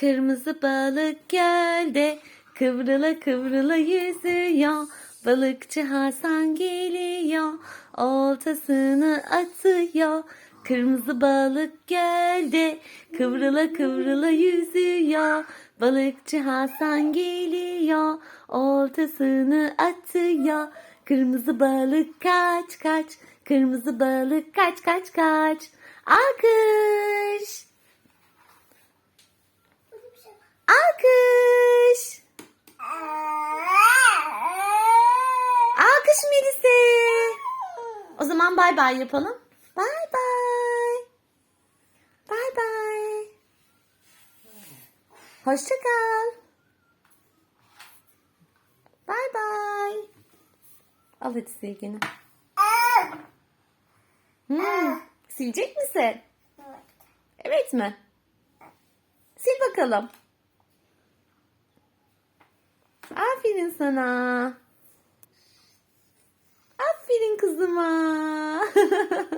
Kırmızı balık gölde kıvrıla kıvrıla yüzüyor. Balıkçı Hasan geliyor, oltasını atıyor. Kırmızı balık gölde kıvrıla kıvrıla yüzüyor. Balıkçı Hasan geliyor, oltasını atıyor. Kırmızı balık kaç kaç, kırmızı balık kaç kaç kaç. Alkış! Alkış Melis'e. O zaman bay bay yapalım. Bay bay. Bay bay. Hoşça kal. Bay bay. Al hadi silgini. Hmm, silecek misin? Evet mi? Sil bakalım. Aferin sana. Aferin kızıma.